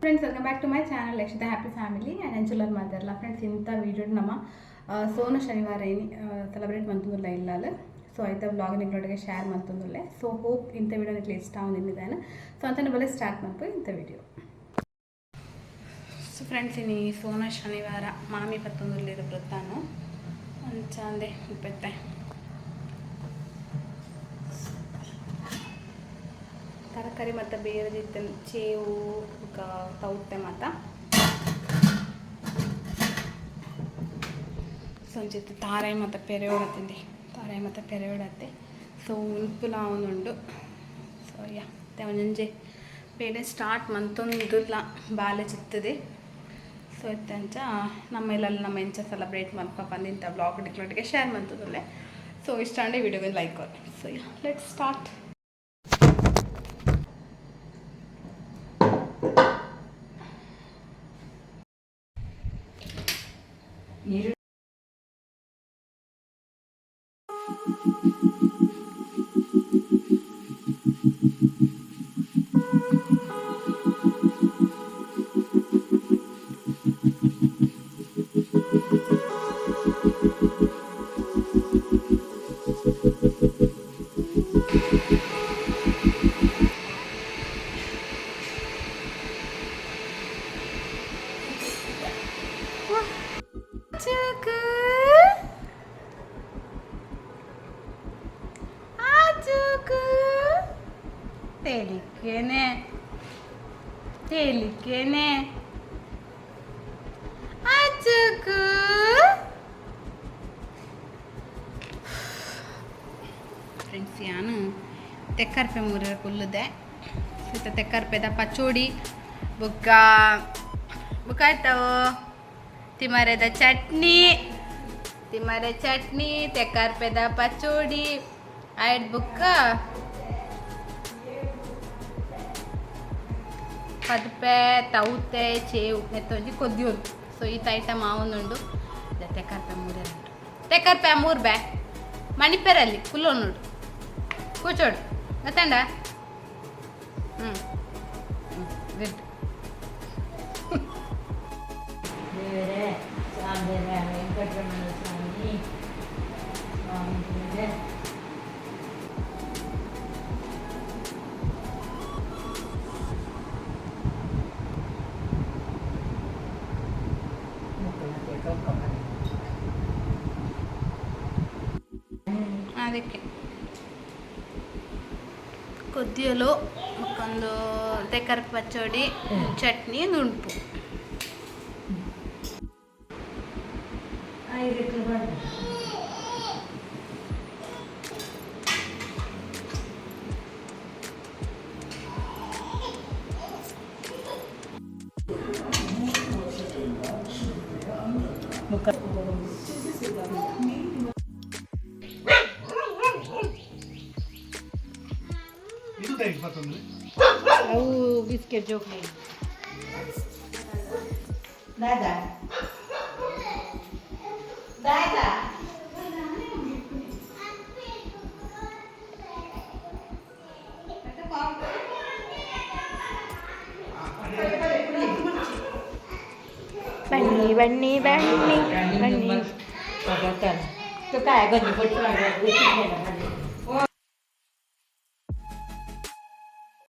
Friends welcome back to my channel Yakshitha happy family and ಎಂಜುಲರ್ ಮಾತಾಡಲ್ಲ friends ಇಂಥ video ನಮ್ಮ ಸೋನು ಶನಿವಾರ ಏನು ಸೆಲೆಬ್ರೇಟ್ ಮಂತುಲ್ಲ ಇಲ್ಲಾಲ. ಸೊ ಐತ ಬ್ಲಾಗ್ ನಿಗಳೊಟ್ಟಿಗೆ ಶೇರ್ ಮಂತುಂದುಲ್ಲೆ. ಸೊ ಹೋಪ್ ಇಂಥ ವೀಡಿಯೋ ನಿಮಗೆ ಇಷ್ಟ ಆಗೊಂದಿದ್ದಾನೆ ಸೊ ಅಂತ ಬಲೆ ಸ್ಟಾರ್ಟ್ ಮಾಡ್ಕೊ ಇಂಥ ವೀಡಿಯೋ ಸೊ ಫ್ರೆಂಡ್ಸ್ ಇನಿ ಸೋನ ಶನಿವಾರ ಮಾಮಿ ಪತ್ತೊಂದುಲ್ಲಿರೋ ವೃತ್ತಾನು ಅಂಚಾಂದೆ ಉಪ್ಪೆತ್ತೆ ತರಕಾರಿ ಮತ್ತು ಬೇರೆ ರೀತಿ ಚೇವು ತೌತೆ ಮತ್ತು ಸಂಜೆ ತಾರಾಯಿ ಮತ್ತು ಪೆರೆಯೋಡತ್ತಿಂది ತಾರಾಯಿ ಮತ್ತು ಪೆರೆಯೋಡತ್ತೆ ಸೊ ಉಲ್ಪುಲ ಅವನುಂಡು ಸೊ ಯಾ ಒಂಜೊಂಜೆ ಬೇಳೆ ಸ್ಟಾರ್ಟ್ ಮಂತೊಂದುಲ್ಲ. ಬಾಲೆ ಚಿತ್ತದೆ. ಸೊ ಇತ್ತಂಚ ನಮ್ಮ ನಮ್ಮ ಎಂಚ ಸೆಲೆಬ್ರೇಟ್ ಮಾಡ್ಕೊ ಬಂದಿಂತ ಬ್ಲಾಗ್ ಡಿಕ್ಲೊಟ್ಟಿಗೆ ಶೇರ್ ಮಂತದಲ್ಲೇ. ಸೊ ಇಷ್ಟ ವಿಡಿಯೋಗೆ ಲೈಕ್ ಕೊಡಿ. So yeah let start took a Telikene. ತೇಲಿಕ್ಕೇನೆ ಅಚ್ಚಕು ಫ್ರೆಂಡ್ಸ್ ಯಾನು ತೆಕ್ಕರ್ಪೆ ಮೂರರ ಕುಲ್ಲುದೆ. ಸೀತ ತೆಕ್ಕರ್ಪೆದ ಪಚೋಡಿ ಬುಕ್ಕ ಬುಕ್ಕ ಆಯ್ತಾವು ತಿಮರೆದ ಚಟ್ನಿ. ತಿಮರೆ ಚಟ್ನಿ, ತೆಕ್ಕರ್ಪೆದ ಪಚೋಡಿ. ಆಯ್ಡ್ ಬುಕ್ಕ ಪದ್ಪೆ ತೌತೆ, ಚೇವು, ನೆತ್ತೊಂಜಿ ಕೊದ್ದಿಯೋರು ಸೊ ಈತ ಐಟಮ್ ಆವೊಂದುಂಡು ತೆಕರ್ಪೆ ಮೂರೇ ಉಂಟು ತೆಕ್ಕರ್ಪೆ ಮೂರು ಬೇ ಮಣಿಪೇರಲ್ಲಿ, ಕುಲ್ಲೋನುಡು. ಕೂಚೋಡು. ಗೊತ್ತಂಡ ಹ್ಞೂ ಗುಡ್ ದೇವರೇ ಸ್ವಾಮಿಯವರೇ ಅದಕ್ಕೆ ಕೊದ್ದಿಯಲು ಒಂದು ತೆಕ್ಕರ್ ಪಚ್ಚಡಿ ಚಟ್ನಿ ನುಣುಪು ಐದಕ್ಕೆ ಅವು ಬಿಸ್ಕೆಟ್ ಜೋಕ್ಲಿ ದಾದಾ ದಾದಾ ಬನ್ನಿ ಬನ್ನಿ ಬನ್ನಿ ಬನ್ನಿ तो काय गंजी पडतो